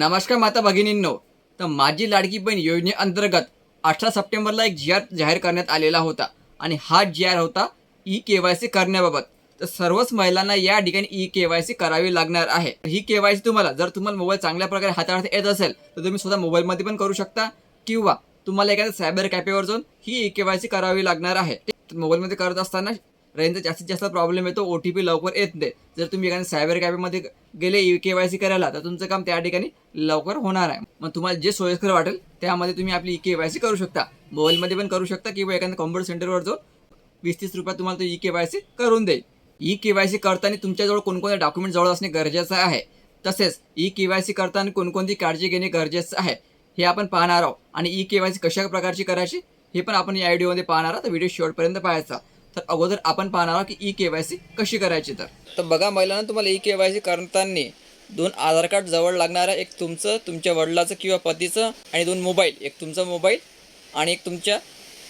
नमस्कार माता भगिनींनो. तर माझी लाडकी बहीण योजनेअंतर्गत अठरा सप्टेंबरला एक जी आर जाहीर करण्यात आलेला होता आणि हा जी आर होता ई के वाय सी करण्याबाबत. तर सर्वच महिलांना या ठिकाणी ई के वाय सी करावी लागणार आहे. ही के वाय सी तुम्हाला जर तुम्हाला मोबाईल चांगल्या प्रकारे हाताळता येत असेल तर तुम्ही स्वतः मोबाईलमध्ये पण करू शकता. किंवा तुम्हाला एखाद्या सायबर कॅफेवर जाऊन ही ई के वाय सी करावी लागणार आहे. मोबाईलमध्ये करत असताना रेंजचा जास्तीत जास्त प्रॉब्लेम येतो ओ टी पी लवकर येत नाही. जर तुम्ही एखाद्या सायबर कॅफेमध्ये गेले ई के वाय सी करायला तर तुमचं काम त्या ठिकाणी लवकर होणार आहे. मग तुम्हाला जे सोयीस्कर वाटेल त्यामध्ये तुम्ही आपली ई के वाय सी करू शकता. मोबाईलमध्ये पण करू शकता किंवा एखाद्या कॉम्प्युटर सेंटरवर जाऊन वीस तीस रुपयात तुम्हाला तो ई के वाय सी करून देईल. ई के वाय सी करताना तुमच्याजवळ कोणकोणते डॉक्युमेंट जवळ असणे गरजेचं आहे? तसेच ई के वाय सी करताना कोणकोणती काळजी घेणे गरजेचं आहे? हे आपण पाहणार आहोत. आणि ई के वाय सी कशा प्रकारची करायची हे पण आपण या व्हिडिओमध्ये पाहणार आहोत. व्हिडिओ शेवटपर्यंत पाहायचा. तर अगोदर आपण पाहणार आहोत की ई के वाय सी कशी करायची तर. तर बघा महिलांना तुम्हाला ई के वाय सी करताना दोन आधार कार्ड जवळ लागणार आहे एक तुमचं तुमच्या वडिलाचं किंवा पतीचं आणि दोन मोबाईल एक तुमचा मोबाईल आणि एक तुमच्या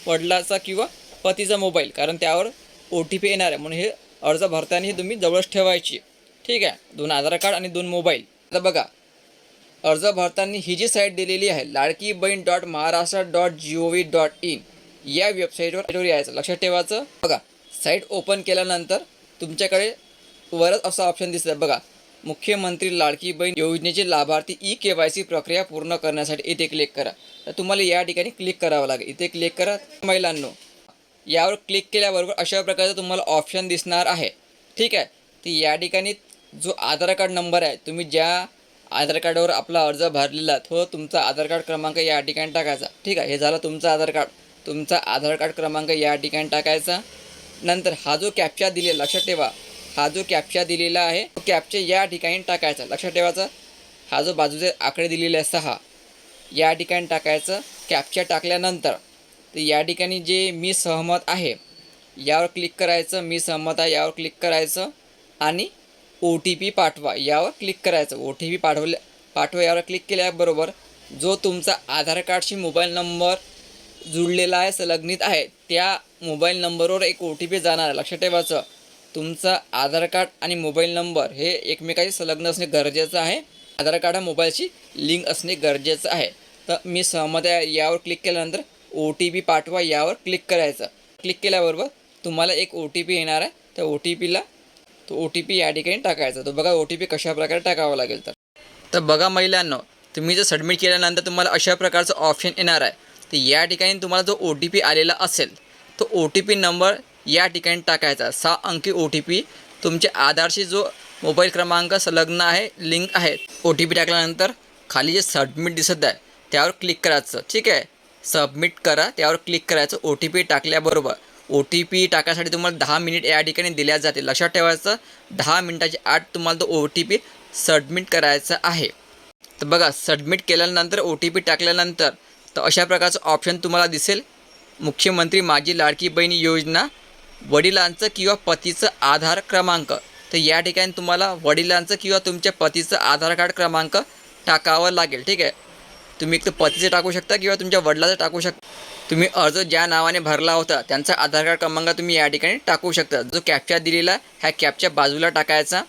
वडिलाचा किंवा पतीचा मोबाईल कारण त्यावर ओ टी पी येणार आहे. म्हणून हे अर्ज भरताना हे तुम्ही जवळच ठेवायची. ठीक आहे? दोन आधार कार्ड आणि दोन मोबाईल. आता बघा अर्ज भरताना ही जी साईट दिलेली आहे Ladki Bahin dot Maharashtra dot G O V dot in. या वेबसाईटवर यायचं लक्षात ठेवायचं. बघा साईट ओपन केल्यानंतर तुमच्याकडे वरच असं ऑप्शन दिसतं बघा मुख्यमंत्री लाडकी बहीण योजनेचे लाभार्थी ई के वाय सी प्रक्रिया पूर्ण करण्यासाठी इथे क्लिक करा. तर तुम्हाला या ठिकाणी क्लिक करावं लागेल. इथे क्लिक करा. महिलांनो यावर क्लिक केल्याबरोबर अशा प्रकारचं तुम्हाला ऑप्शन दिसणार आहे. ठीक आहे? तर या ठिकाणी जो आधार कार्ड नंबर आहे तुम्ही ज्या आधार कार्डवर आपला अर्ज भरलेला तो तुमचा आधार कार्ड क्रमांक या ठिकाणी टाकायचा. ठीक आहे? हे झालं तुमचं आधार कार्ड. तुमचा आधार कार्ड क्रमांक या ठिकाणी टाकायचा. नंतर हा जो कॅप्चा दिलेला लक्षात ठेवा. हा जो कॅप्चा दिलेला आहे तो कॅप्चा या ठिकाणी टाकायचा. लक्षात ठेवायचा. हा जो बाजूचे आकडे दिलेले आहे सहा. या ठिकाणी टाकायचं. कॅप्चा टाकल्यानंतर तर या ठिकाणी जे मी सहमत आहे यावर क्लिक करायचं. मी सहमत आहे यावर क्लिक करायचं. आणि ओ टी पी पाठवा यावर क्लिक करायचं. ओ टी पी पाठवल्या पाठवा यावर क्लिक केल्याबरोबर जो तुमचा आधार कार्डशी मोबाईल नंबर जुळलेला आहे संलग्नित आहे. त्या मोबाईल नंबरवर एक ओ टी पी जाणार आहे. लक्षात ठेवायचं तुमचं आधार कार्ड आणि मोबाईल नंबर हे एकमेकाशी संलग्न असणे गरजेचं आहे. आधार कार्ड हा मोबाईलशी लिंक असणे गरजेचं आहे. तर मी सहमत आहे. यावर क्लिक केल्यानंतर ओ टी पी पाठवा. यावर क्लिक करायचं. क्लिक केल्याबरोबर तुम्हाला एक ओ टी पी येणार आहे. त्या ओ टी पीला तो ओ टी पी या ठिकाणी टाकायचा. तो बघा ओ टी पी कशाप्रकारे टाकावा लागेल तर. तर बघा महिलांनो तुम्ही जर सबमिट केल्यानंतर तुम्हाला अशा प्रकारचं ऑप्शन येणार आहे. तर या ठिकाणी तुम्हाला जो ओ टी पी आलेला असेल तो ओ टी पी नंबर या ठिकाणी टाकायचा. सहा अंकी ओ टी पी तुमच्या आधारशी जो मोबाईल क्रमांक संलग्न आहे लिंक आहे ओ टी पी टाकल्यानंतर खाली जे सबमिट दिसत आहे त्यावर क्लिक करायचं. ठीक आहे? सबमिट करा त्यावर क्लिक करायचं. ओ टी पी टाकल्याबरोबर ओ टी पी टाकायसाठी तुम्हाला दहा मिनिट या ठिकाणी दिल्या जाते लक्षात ठेवायचं दहा मिनिटाच्या आत तुम्हाला तो ओ टी पी सबमिट करायचा आहे. तर बघा सबमिट केल्यानंतर ओ टी पी टाकल्यानंतर तर अशा प्रकारचं ऑप्शन तुम्हाला दिसेल. मुख्यमंत्री माझी लाडकी बहीण योजना वडिलांचं किंवा पतीचं आधार क्रमांक. तर या ठिकाणी तुम्हाला वडिलांचं किंवा तुमच्या पतीचं आधार कार्ड क्रमांक टाकावं लागेल ठीक आहे? तुम्ही एक तर पतीचं टाकू शकता किंवा तुमच्या वडिलाचं टाकू शकता. तुम्ही अर्ज ज्या नावाने भरला होता त्यांचा आधार कार्ड क्रमांक तुम्ही या ठिकाणी टाकू शकता. जो कॅपच्या दिलेला आहे ह्या कॅपच्या बाजूला टाकायचा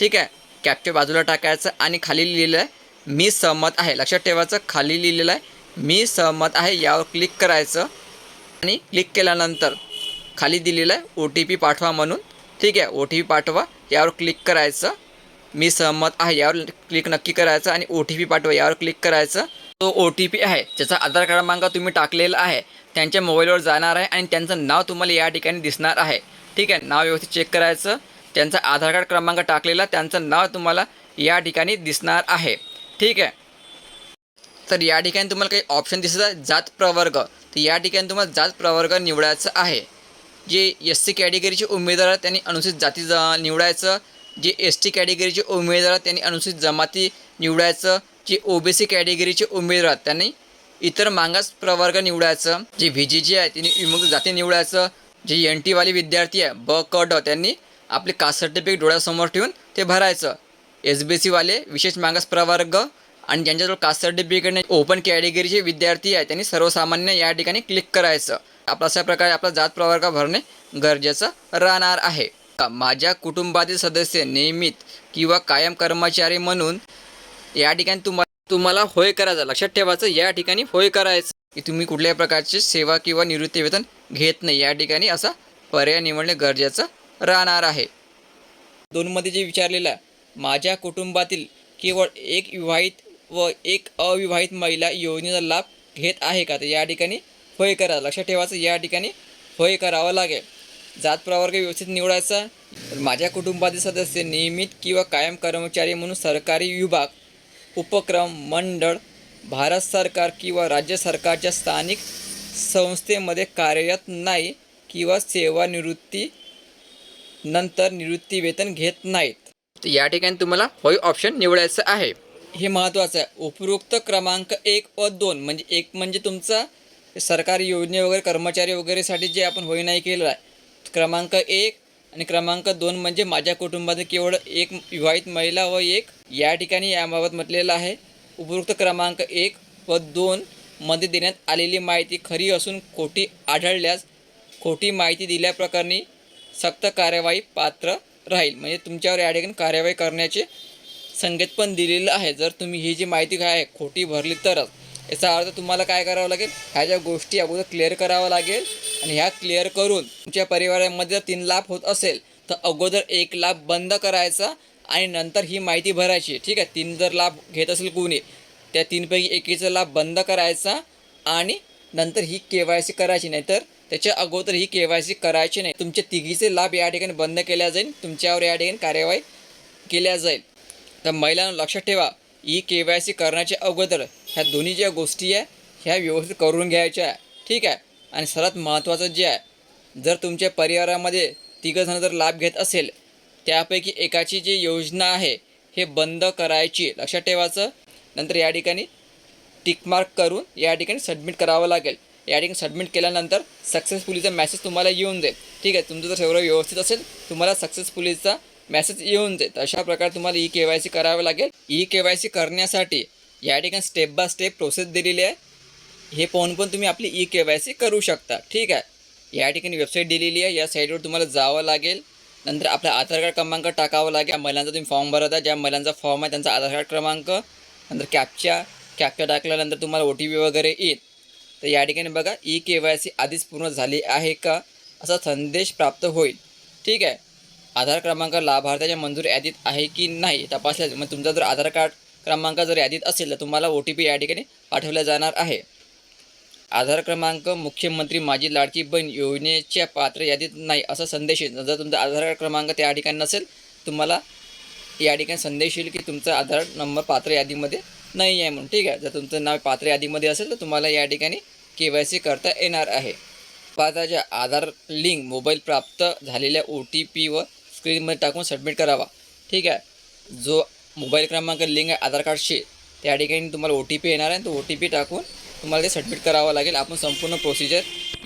ठीक आहे? कॅपच्या बाजूला टाकायचं आणि खाली लिहिलेलं आहे मी सहमत आहे. लक्षात ठेवायचं खाली लिहिलेलं आहे मी सहमत आहे यावर क्लिक करायचं. आणि क्लिक केल्यानंतर खाली दिलेलं आहे ओ टी पी पाठवा म्हणून. ठीक आहे ओ टी पी पाठवा यावर क्लिक करायचं. मी सहमत आहे यावर क्लिक नक्की करायचं आणि ओ टी पी पाठवा यावर क्लिक करायचं. तो ओ टी पी आहे ज्याचा आधार क्रमांक तुम्ही टाकलेला आहे. त्यांच्या मोबाईलवर जाणार आहे आणि त्यांचं नाव तुम्हाला या ठिकाणी दिसणार आहे. ठीक आहे नाव व्यवस्थित चेक करायचं. त्यांचा आधार कार्ड क्रमांक टाकलेला त्यांचं नाव तुम्हाला या ठिकाणी दिसणार आहे. ठीक आहे तर या ठिकाणी तुम्हाला काही ऑप्शन दिसत आहे जात प्रवर्ग. तर या ठिकाणी तुम्हाला जात प्रवर्ग निवडायचं आहे. जे एस सी कॅटेगरीचे उमेदवार आहेत त्यांनी अनुसूचित जाती ज निवडायचं. जे एस टी कॅटेगरीचे उमेदवार आहेत त्यांनी अनुसूचित जमाती निवडायचं. जे ओ बी सी कॅटेगरीचे उमेदवार आहेत त्यांनी इतर मागास प्रवर्ग निवडायचं. जे व्ही जी जी आहे त्यांनी विमुक्त जाती निवडायचं. जे एन टीवाले विद्यार्थी आहे ब क ड त्यांनी आपले कास्ट सर्टिफिकेट डोळ्यासमोर ठेवून ते भरायचं. एस बी सीवाले विशेष मागास प्रवर्ग आणि ज्यांच्याजवळ कास्ट सर्टिफिकेट ओपन कॅटेगरीचे विद्यार्थी आहे त्यांनी सर्वसामान्य या ठिकाणी क्लिक करायचं. आपला अशा प्रकारे आपला जात प्रवर्ग भरणे गरजेचं राहणार आहे. माझ्या कुटुंबातील सदस्य नियमित किंवा कायम कर्मचारी म्हणून या ठिकाणी तुम्हाला तुम्हाला होय करायचं लक्षात ठेवायचं या ठिकाणी होय करायचं. की तुम्ही कुठल्याही प्रकारची सेवा किंवा निवृत्ती वेतन घेत नाही या ठिकाणी असा पर्याय निवडणे गरजेचं राहणार आहे. दोनमध्ये जे विचारलेलं आहे माझ्या कुटुंबातील केवळ एक विवाहित व एक अविवाहित महिला योजनेचा लाभ घेत आहे का? तर या ठिकाणी होय करा. लक्षात ठेवायचं या ठिकाणी होय करावं लागेल. जात प्रवर्ग व्यवस्थित निवडायचा. माझ्या कुटुंबातील सदस्य नियमित किंवा कायम कर्मचारी म्हणून सरकारी विभाग उपक्रम मंडळ भारत सरकार किंवा राज्य सरकारच्या स्थानिक संस्थेमध्ये कार्यरत नाही किंवा सेवानिवृत्ती नंतर निवृत्ती वेतन घेत नाहीत. तर या ठिकाणी तुम्हाला होय ऑप्शन निवडायचं आहे. हे महत्त्वाचं आहे. उपरोक्त क्रमांक एक व दोन म्हणजे एक म्हणजे तुमचा सरकारी योजने वगैरे कर्मचारी वगैरेसाठी जे आपण होई नाही केलं आहे. क्रमांक एक आणि क्रमांक दोन म्हणजे माझ्या कुटुंबातील केवळ एक विवाहित महिला व एक या ठिकाणी याबाबत म्हटलेलं आहे. उपरोक्त क्रमांक एक व दोन मध्ये देण्यात आलेली माहिती खरी असून खोटी आढळल्यास खोटी माहिती दिल्याप्रकरणी सक्त कार्यवाही पात्र राहील. म्हणजे तुमच्यावर या ठिकाणी कार्यवाही करण्याचे संकेत पण दिलेलं आहे. जर तुम्ही ही जी माहिती काय आहे खोटी भरली तरच. याचा अर्थ तुम्हाला काय करावं लागेल? ह्या ज्या गोष्टी अगोदर क्लिअर करावं लागेल आणि ह्या क्लिअर करून तुमच्या परिवारामध्ये जर तीन लाभ होत असेल तर अगोदर एक लाभ बंद करायचा आणि नंतर ही माहिती भरायची. ठीक आहे? तीन जर लाभ घेत असेल कोणी त्या तीनपैकी एकीचा लाभ बंद करायचा आणि नंतर ही के वाय सी करायची. नाही तर त्याच्या अगोदर ही के वाय सी करायची नाही. तुमचे तिघीचे लाभ या ठिकाणी बंद केल्या जाईल. तुमच्यावर या ठिकाणी कार्यवाही केल्या जाईल. तर महिलांना लक्षात ठेवा ई के वाय सी करण्याच्या अगोदर ह्या दोन्ही ज्या गोष्टी आहे ह्या व्यवस्थित करून घ्यायच्या. आहे ठीक आहे? आणि सर्वात महत्त्वाचं जे आहे जर तुमच्या परिवारामध्ये तिघंजणं जर लाभ घेत असेल त्यापैकी एकाची जी योजना आहे हे बंद करायची. लक्षात ठेवायचं. नंतर या ठिकाणी टिकमार्क करून या ठिकाणी सबमिट करावं लागेल. या ठिकाणी सबमिट केल्यानंतर सक्सेसफुलीचा मेसेज तुम्हाला येऊन जाईल. ठीक आहे? तुमचं जर सगळं व्यवस्थित असेल तुम्हाला सक्सेसफुलीचा मेसेज येऊन जाईल. अशा प्रकारे तुम्हाला ई के वाय सी करावं लागेल. ई के वाय सी करण्यासाठी या ठिकाणी स्टेप बाय स्टेप प्रोसेस दिलेली आहे. हे पाहून पण तुम्ही आपली ई के वाय सी करू शकता. ठीक आहे? या ठिकाणी वेबसाईट दिलेली आहे. या साईटवर तुम्हाला जावं लागेल. नंतर आपला आधार कार्ड क्रमांक टाकावा लागेल. ज्या महिलांचा तुम्ही फॉर्म भरत आहे ज्या महिलांचा फॉर्म आहे त्यांचा आधार कार्ड क्रमांक. नंतर कॅपच्या कॅपच्या टाकल्यानंतर तुम्हाला ओ टी पी वगैरे येईल. तर या ठिकाणी बघा ई के वाय सी आधीच पूर्ण झाली आहे का? असा संदेश प्राप्त होईल. ठीक आहे? आधार क्रमांक लाभार्थ्याच्या मंजूर यादीत आहे की नाही तपासल्या मग तुमचा जर आधार कार्ड क्रमांक जर यादीत असेल तर तुम्हाला ओ टी पी या ठिकाणी पाठवला जाणार आहे. आधार क्रमांक मुख्यमंत्री माझी लाडकी बहीण योजनेच्या पात्र यादीत नाही असा संदेश येईल. जर तुमचा आधार कार्ड क्रमांक त्या ठिकाणी नसेल तुम्हाला या ठिकाणी संदेश येईल की तुमचा आधार नंबर पात्र यादीमध्ये नाही आहे म्हणून. ठीक आहे? जर तुमचं नाव पात्र यादीमध्ये असेल तर तुम्हाला या ठिकाणी के वाय सी करता येणार आहे. पात्राच्या आधार लिंक मोबाईल प्राप्त झालेल्या ओ टी पीवर स्क्रीनमध्ये टाकून सबमिट करावा. ठीक आहे? जो मोबाईल क्रमांक लिंक आहे आधार कार्डशी त्या ठिकाणी तुम्हाला ओ टी पी येणार आहे. तो ओ टी पी टाकून तुम्हाला ते सबमिट करावं लागेल. आपण संपूर्ण प्रोसिजर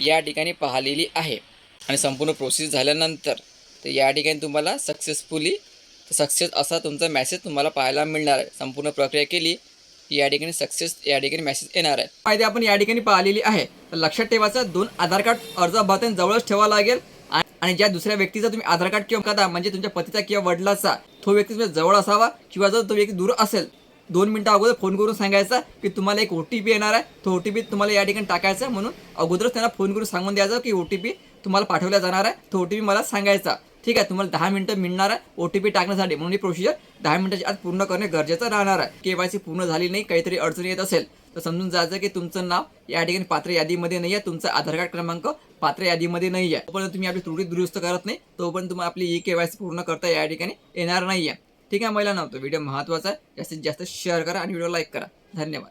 या ठिकाणी पाहिलेली आहे. आणि संपूर्ण प्रोसेस झाल्यानंतर तर या ठिकाणी तुम्हाला सक्सेसफुली सक्सेस असा तुमचा मेसेज तुम्हाला पाहायला मिळणार आहे. संपूर्ण प्रक्रिया केली या ठिकाणी सक्सेस या ठिकाणी मेसेज येणार आहे. फायदे आपण या ठिकाणी पाहिलेली आहे. तर लक्षात ठेवायचं दोन आधार कार्ड अर्ज भरताना जवळच ठेवा लागेल. आणि ज्या दुसऱ्या व्यक्तीचा तुम्ही आधार कार्ड किंवा कदा म्हणजे तुमच्या पतीचा किंवा वडिलाचा तो व्यक्ती तुमच्या जवळ असावा किंवा जर तो व्यक्ती दूर असेल दोन मिनटं अगोदर फोन करून सांगायचा की तुम्हाला एक ओ टी पी येणार आहे. तो ओ टी पी तुम्हाला या ठिकाणी टाकायचा आहे म्हणून अगोदरच त्यांना फोन करून सांगून द्यायचं की ओ टी पी तुम्हाला पाठवला जाणार आहे. तो ओ टी पी मला सांगायचा. ठीक आहे तुम्हाला दहा मिनटं मिळणार आहे ओ टी पी टाकण्यासाठी. म्हणून ही प्रोसिजर दहा मिनटाच्या आत पूर्ण करणे गरजेचं राहणार आहे. के वाय सी पूर्ण झाली नाही काहीतरी अडचणी येत असेल तर समजून जायचं की तुमचं नाव या ठिकाणी पात्र यादीमध्ये नाही आहे तुमचा आधार कार्ड क्रमांक पात्र यादीमध्ये नाही आहे. तोपर्यंत तुम्ही आपली त्रुटी दुरुस्त करत नाही तोपर्यंत तुम्हाला आपली ई के वाय सी पूर्ण करता या ठिकाणी येणार नाही आहे. ठीक आहे महिला नव्हतं व्हिडिओ महत्त्वाचा आहे. जास्तीत जास्त शेअर करा आणि व्हिडिओ लाईक करा. धन्यवाद.